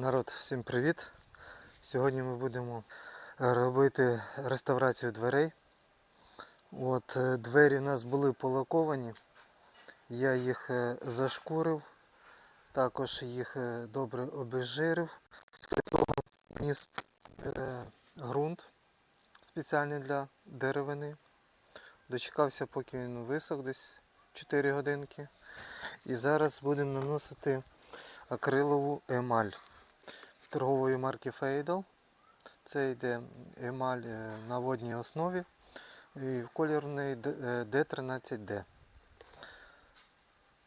Народ, всім привіт! Сьогодні ми будемо робити реставрацію дверей. От е, двері у нас були полаковані. Я їх е, зашкурив, також їх е, добре обезжирив. Після того ніс ґрунт спеціальний для деревини. Дочекався, поки він висох десь 4 годинки. І зараз будемо наносити акрилову емаль торгової марки Фейдал. Це йде емаль е, на водній основі. І в неї D13D.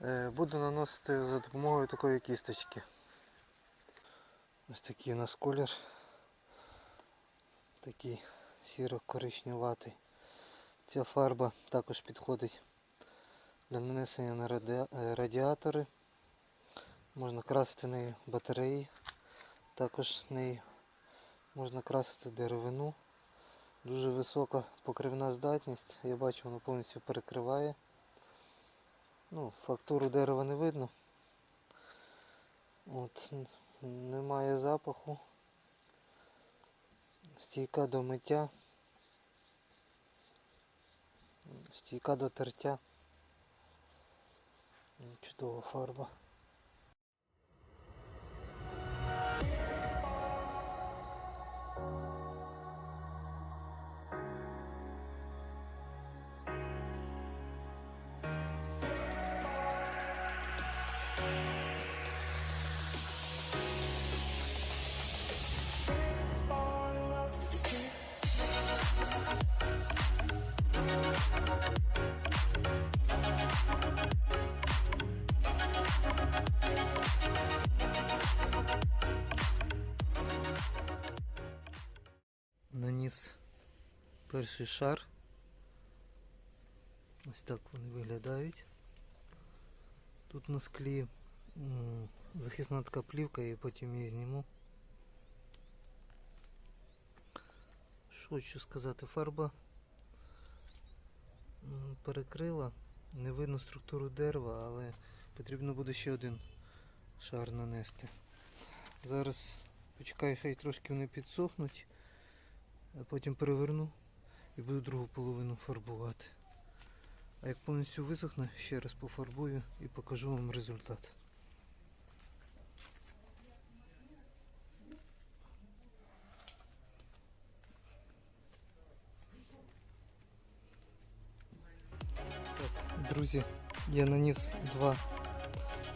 Е, Буду наносити за допомогою такої кісточки. Ось такий у нас колір. Такий сіро-коричневатий. Ця фарба також підходить для нанесення на е, радіатори. Можна красити нею батареї. Також нею можна красити деревину. Дуже висока покривна здатність. Я бачу, воно повністю перекриває. Ну, фактуру дерева не видно. От, немає запаху. Стійка до миття. Стійка до тертя. Чудова фарба. Наніс перший шар. Ось так вони виглядають. Тут на склі захисна така плівка і потім її зніму. Що хочу сказати, фарба перекрила. Не видно структуру дерева, але потрібно буде ще один шар нанести. Зараз почекаю, хай трошки вони підсохнуть потім переверну і буду другу половину фарбувати. А як повністю висохне, ще раз пофарбую і покажу вам результат. Друзі, я наніс два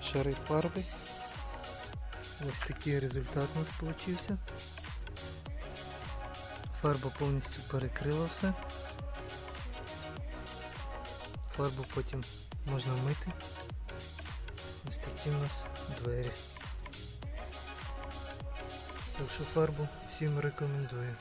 шари фарби. Ось такий результат у нас вийшов. Фарба повністю перекрила все. Фарбу потім можна мити. Ось такі у нас двері. Так що фарбу всім рекомендую.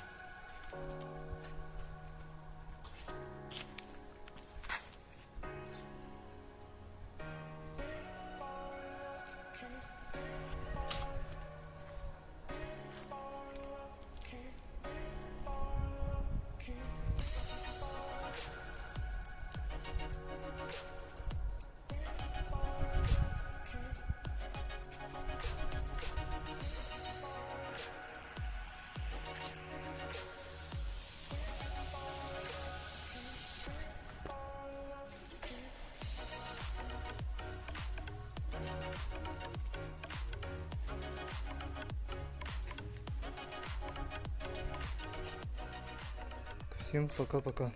Всем пока-пока.